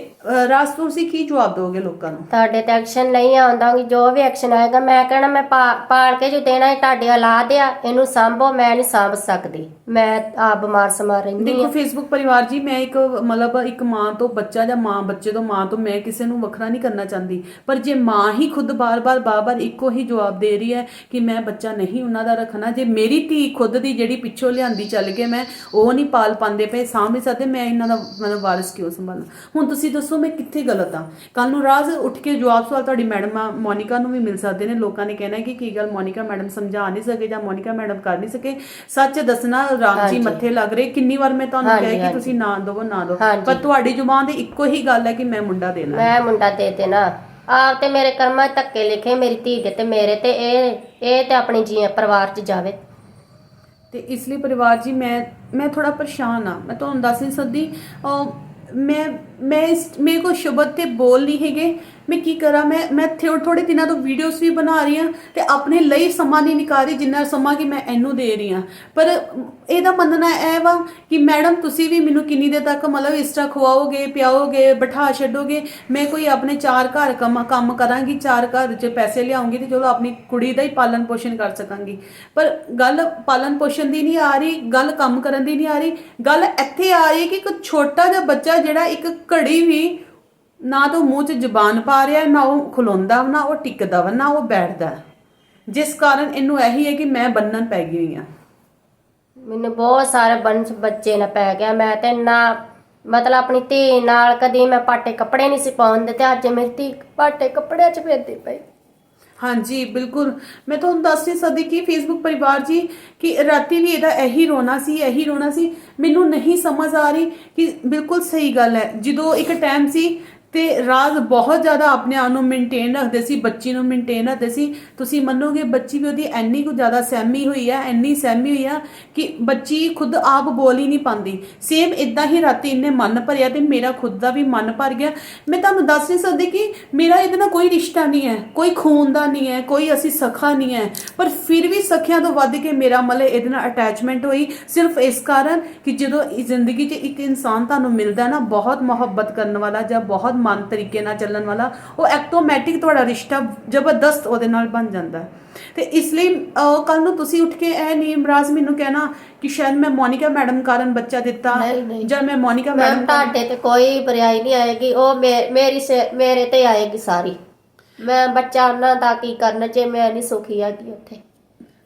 ਰਾਜ ਤੁਸੀਂ ਕੀ ਜਵਾਬ ਦੋਗੇ ਲੋਕਾਂ ਨੂੰ? ਤੁਹਾਡੇ ਤੇ ਐਕਸ਼ਨ ਨਹੀਂ ਆਉਂਦਾ ਕਿ ਜੋ ਵੀ ਐਕਸ਼ਨ ਆਏਗਾ ਮੈਂ ਕਹਿਣਾ ਮੈਂ ਪਾਲ ਕੇ ਜੋ ਦੇਣਾ ਹੈ ਤੁਹਾਡੀ ਔਲਾਦ ਆ ਇਹਨੂੰ ਸਾਂਭੋ ਮੈਂ ਨਹੀਂ ਸਾਂਭ ਸਕਦੀ। ਮੈਂ ਆ ਬਿਮਾਰ ਸਮਾਰ ਰਹਿੰਦੀ ਦੇਖੋ ਫੇਸਬੁੱਕ ਪਰਿਵਾਰ ਜੀ ਮੈਂ ਇੱਕ ਮਤਲਬ ਇੱਕ ਮਾਂ ਤੋਂ ਬੱਚਾ ਜਾਂ ਮਾਂ ਬੱਚੇ ਤੋਂ ਮਾਂ ਤੋਂ ਮੈਂ ਕਿਸੇ ਨੂੰ ਵੱਖਰਾ ਨਹੀਂ ਕਰਨਾ ਚਾਹੁੰਦੀ। ਪਰ ਜੇ ਮਾਂ ਹੀ ਖੁਦ ਬਾਰ-ਬਾਰ ਬਾਰ-ਬਾਰ ਇੱਕੋ ਹੀ ਜਵਾਬ ਦੇ ਰਹੀ ਹੈ ਕਿ ਮੈਂ ਬੱਚਾ ਨਹੀਂ ਉਹਨਾਂ ਦਾ ਰੱਖਣਾ ਜੇ ਮੇਰੀ ਧੀ ਖੁਦ ਦੀ ਜਿਹੜੀ ਪਿੱਛੋਂ ਲਿਆਂਦੀ ਚੱਲ ਕੇ ਮੈਂ ਉਹ ਨਹੀਂ ਪਾਲ ਪਾਉਂਦੇ ਪਏ ਸਾਂਭ ਨਹੀਂ ਸਕਦੇ ਮੈਂ ਇਹਨਾਂ ਦਾ ਮਤਲਬ ਵਾਰਿਸ ਕਿਉਂ ਸੰਭਾਲਾਂ ਹੁਣ ਤੁਸੀਂ ਦੱਸੋ ਮੈਂ ਕਿੱਥੇ ਗਲਤ ਆ ਕੱਲ ਨੂੰ ਰਾਜ ਉੱਠ ਕੇ ਜਵਾਬ ਸਵਾਲ ਤੁਹਾਡੀ ਮੈਡਮ ਮੋਨਿਕਾ ਨੂੰ ਵੀ ਮਿਲ ਸਕਦੇ ਨੇ ਲੋਕਾਂ ਨੇ ਕਹਿਣਾ ਕਿ ਕੀ ਗੱਲ ਮੋਨਿਕਾ ਮੈਡਮ ਸਮਝਾ ਨਹੀਂ ਸਕੇ ਜਾਂ ਮੋਨਿਕਾ ਮੈਡਮ ਕਰ ਨਹੀਂ ਸਕੇ ਸੱਚ ਦੱਸਣਾ ਰਾਮ ਜੀ। ਮੱਥੇ ਲੱਗ ਰਹੇ ਕਿੰਨੀ ਵਾਰ ਮੈਂ ਤੁਹਾਨੂੰ ਕਿਹਾ ਕਿ। ਤੁਸੀਂ ਨਾ ਦਵੋ ਨਾ ਹਾਂਜੀ। ਪਰ ਤੁਹਾਡੀ ਜ਼ੁਬਾਨ ਤੇ ਇੱਕੋ ਹੀ ਗੱਲ ਹੈ ਕਿ ਮੈਂ ਮੁੰਡਾ ਦੇਣਾ। ਮੈਂ ਮੁੰਡਾ ਦੇ ਦੇਣਾ ਆਪ ਤੇ ਮੇਰੇ ਕਰਮਾਂ 'ਚ ਧੱਕੇ ਲਿਖੇ, ਮੇਰੀ ਧੀ ਦੇ ਤੇ ਮੇਰੇ ਤੇ, ਇਹ ਇਹ ਤੇ ਆਪਣੀ ਜੀ ਪਰਿਵਾਰ 'ਚ ਜਾਵੇ। ਤੇ ਇਸ ਲਈ ਪਰਿਵਾਰ ਜੀ, ਮੈਂ ਮੈਂ ਥੋੜਾ ਪਰੇਸ਼ਾਨ ਆ ਮੈਂ ਤੁਹਾਨੂੰ ਦੱਸ ਨਹੀਂ ਸਕਦੀ। ਅਹ ਮੈਂ ਮੈਂ ਇਸ, ਮੇਰੇ ਕੋ ਸ਼ਬਦ ਤੇ ਬੋਲ ਨਹੀਂ ਹੈਗੇ। ਮੈਂ ਕੀ ਕਰਾਂ? ਮੈਂ ਮੈਂ ਥੋ- ਥੋੜੇ ਦਿਨਾਂ ਤੋਂ ਵੀਡੀਓਜ਼ ਵੀ ਬਣਾ ਰਹੀ ਹਾਂ ਤੇ ਆਪਣੇ ਲਈ ਸਮਾਂ ਨਹੀਂ ਨਿਕਾਲ ਜਿੰਨਾ ਸਮਾਂ ਕਿ ਮੈਂ ਇਹਨੂੰ ਦੇ ਰਹੀ ਹਾਂ। ਪਰ ਇਹਦਾ ਮੰਨਣਾ ਇਹ ਵਾ ਕਿ ਮੈਡਮ, ਤੁਸੀਂ ਵੀ ਮੈਨੂੰ ਕਿੰਨੀ ਦੇਰ ਤੱਕ ਮਤਲਬ ਇਸ ਤਰ੍ਹਾਂ ਖਵਾਓਗੇ ਪਿਆਓਗੇ, ਬਿਠਾ ਛੱਡੋਗੇ? ਮੈਂ ਕੋਈ ਆਪਣੇ ਚਾਰ ਘਰ ਕੰਮ ਕੰਮ ਕਰਾਂਗੀ, ਚਾਰ ਘਰ 'ਚ ਪੈਸੇ ਲਿਆਉਂਗੀ ਤੇ ਚਲੋ ਆਪਣੀ ਕੁੜੀ ਦਾ ਹੀ ਪਾਲਣ ਪੋਸ਼ਣ ਕਰ ਸਕਾਂਗੀ। ਪਰ ਗੱਲ ਪਾਲਣ ਪੋਸ਼ਣ ਦੀ ਨਹੀਂ ਆ ਰਹੀ, ਗੱਲ ਕੰਮ ਕਰਨ ਦੀ ਨਹੀਂ ਆ ਰਹੀ। ਗੱਲ ਇੱਥੇ ਆ ਰਹੀ ਕਿ ਇੱਕ ਛੋਟਾ ਜਿਹਾ ਬੱਚਾ ਜਿਹੜਾ ਇੱਕ ਘੜੀ ਵੀ ਨਾ ਤਾਂ ਮੂੰਹ 'ਚ ਜ਼ਬਾਨ ਪਾ ਰਿਹਾ, ਨਾ ਉਹ ਖਲੋਂਦਾ ਨਾ ਉਹ ਟਿਕਦਾ ਵਾ, ਨਾ ਉਹ ਬੈਠਦਾ। ਜਿਸ ਕਾਰਨ ਇਹਨੂੰ ਇਹੀ ਹੈ ਕਿ ਮੈਂ ਬੰਨਣ ਪੈ ਗਈ ਹੋਈ ਆ ਮੈਨੂੰ ਬਹੁਤ ਸਾਰੇ ਬੰਸ ਬੱਚੇ ਨਾ ਪੈ ਗਿਆ। ਮੈਂ ਤੇ ਨਾ ਮਤਲਬ ਆਪਣੀ ਧੀ ਨਾਲ ਕਦੀ ਮੈਂ ਪਾਟੇ ਕੱਪੜੇ ਨਹੀਂ ਸੀ ਪਾਉਂਦੇ ਦਿੱਤੇ ਅੱਜ ਮੇਰੀ ਧੀ ਪਾਟੇ ਕੱਪੜਿਆਂ 'ਚ ਫਿਰਦੀ ਪਈ। ਹਾਂਜੀ, ਬਿਲਕੁਲ। ਮੈਂ ਤੁਹਾਨੂੰ ਦੱਸ ਨਹੀਂ ਸਕਦੀ ਕਿ ਫੇਸਬੁੱਕ ਪਰਿਵਾਰ ਜੀ, ਕਿ ਰਾਤੀ ਵੀ ਇਹਦਾ ਇਹੀ ਰੋਣਾ ਸੀ, ਇਹੀ ਰੋਣਾ ਸੀ। ਮੈਨੂੰ ਨਹੀਂ ਸਮਝ ਆ ਰਹੀ ਕਿ ਬਿਲਕੁਲ ਸਹੀ ਗੱਲ ਹੈ। ਜਦੋਂ ਇੱਕ ਟਾਈਮ ਸੀ ਤੇ ਰਾਜ ਬਹੁਤ ਜ਼ਿਆਦਾ ਆਪਣੇ ਆਪ ਨੂੰ ਮੇਨਟੇਨ ਰੱਖਦੇ ਸੀ, ਬੱਚੀ ਨੂੰ ਮੇਨਟੇਨ ਰੱਖਦੇ ਸੀ। ਤੁਸੀਂ ਮੰਨੋਗੇ, ਬੱਚੀ ਵੀ ਉਹਦੀ ਐਨੀ ਕੁ ਜ਼ਿਆਦਾ ਸਹਿਮੀ ਹੋਈ ਆ, ਇੰਨੀ ਸਹਿਮੀ ਹੋਈ ਆ ਕਿ ਬੱਚੀ ਖੁਦ ਆਪ ਬੋਲ ਹੀ ਨਹੀਂ ਪਾਉਂਦੀ। ਸੇਮ ਇਦਾਂ ਹੀ ਰਾਤੀ ਇਹਨੇ ਮਨ ਭਰਿਆ ਤੇ ਮੇਰਾ ਖੁਦ ਦਾ ਵੀ ਮਨ ਭਰ ਗਿਆ। ਮੈਂ ਤੁਹਾਨੂੰ ਦੱਸ ਨਹੀਂ ਸਕਦੀ ਕਿ ਮੇਰਾ ਇਹਦੇ ਨਾਲ ਕੋਈ ਰਿਸ਼ਤਾ ਨਹੀਂ ਹੈ, ਕੋਈ ਖੂਨ ਦਾ ਨਹੀਂ ਹੈ, ਕੋਈ ਅਸੀਂ ਸਖਾ ਨਹੀਂ ਹੈ। ਪਰ ਫਿਰ ਵੀ ਸਖਿਆਂ ਤੋਂ ਵੱਧ ਕੇ ਮੇਰਾ ਮਤਲਬ ਇਹਦੇ ਨਾਲ ਅਟੈਚਮੈਂਟ ਹੋਈ। ਸਿਰਫ ਇਸ ਕਾਰਨ ਕਿ ਜਦੋਂ ਜ਼ਿੰਦਗੀ 'ਚ ਇੱਕ ਇਨਸਾਨ ਤੁਹਾਨੂੰ ਮਿਲਦਾ ਨਾ, ਬਹੁਤ ਮੁਹੱਬਤ ਕਰਨ ਵਾਲਾ ਜਾਂ ਬਹੁਤ ਮਨ ਤਰੀਕੇ ਨਾਲ ਚੱਲਣ ਵਾਲਾ ਉਹ ਆਟੋਮੈਟਿਕ ਤੁਹਾਡਾ ਰਿਸ਼ਤਾ ਜ਼ਬਰਦਸਤ ਉਹਦੇ ਨਾਲ ਬਣ ਜਾਂਦਾ। ਤੇ ਇਸ ਲਈ ਕੱਲ ਨੂੰ ਤੁਸੀਂ ਉੱਠ ਕੇ ਇਹ ਨਹੀਂ ਇਮਰਾਜ਼ ਮੈਨੂੰ ਕਹਿਣਾ ਕਿ ਸ਼ਾਇਦ ਮੈਂ ਮੋਨਿਕਾ ਮੈਡਮ ਕਾਰਨ ਬੱਚਾ ਦਿੱਤਾ। ਜਾਂ ਮੈਂ ਮੋਨਿਕਾ ਮੈਡਮ ਤੁਹਾਡੇ ਤੇ ਕੋਈ ਬੁਰਾਈ ਨਹੀਂ ਆਏਗੀ ਉਹ ਮੇਰੀ ਮੇਰੇ ਤੇ ਆਏਗੀ ਸਾਰੀ ਮੈਂ ਬੱਚਾ ਉਹਨਾਂ ਦਾ ਕੀ ਕਰਨਾ ਜੇ ਮੈਂ ਨਹੀਂ ਸੁਖੀ ਹੈਗੀ ਉੱਥੇ